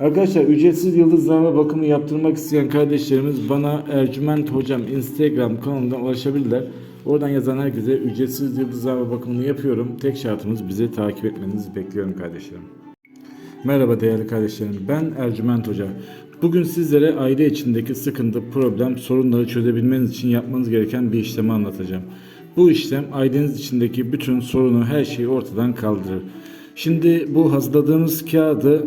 Arkadaşlar ücretsiz yıldızlama bakımı yaptırmak isteyen kardeşlerimiz bana Ercüment Hocam Instagram kanalından ulaşabilirler. Oradan yazan herkese ücretsiz yıldızlama bakımını yapıyorum. Tek şartımız bizi takip etmenizi bekliyorum kardeşlerim. Merhaba değerli kardeşlerim. Ben Ercüment Hoca. Bugün sizlere aile içindeki sıkıntı, problem, sorunları çözebilmeniz için yapmanız gereken bir işlemi anlatacağım. Bu işlem aileniz içindeki bütün sorunu, her şeyi ortadan kaldırır. Şimdi bu hazırladığımız kağıdı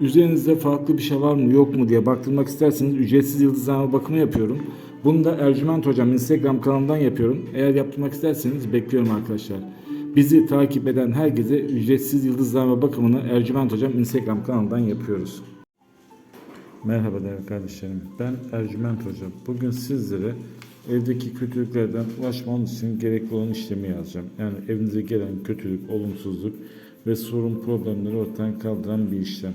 üzerinizde farklı bir şey var mı yok mu diye baktırmak isterseniz ücretsiz yıldızlama bakımı yapıyorum. Bunu da Ercüment Hocam Instagram kanalından yapıyorum. Eğer yaptırmak isterseniz bekliyorum arkadaşlar. Bizi takip eden herkese ücretsiz yıldızlama bakımını Ercüment Hocam Instagram kanalından yapıyoruz. Merhaba değerli kardeşlerim. Ben Ercüment Hoca. Bugün sizlere evdeki kötülüklerden ulaşmanız için gerekli olan işlemi yazacağım. Yani evinize gelen kötülük, olumsuzluk ve sorun problemleri ortadan kaldıran bir işlem.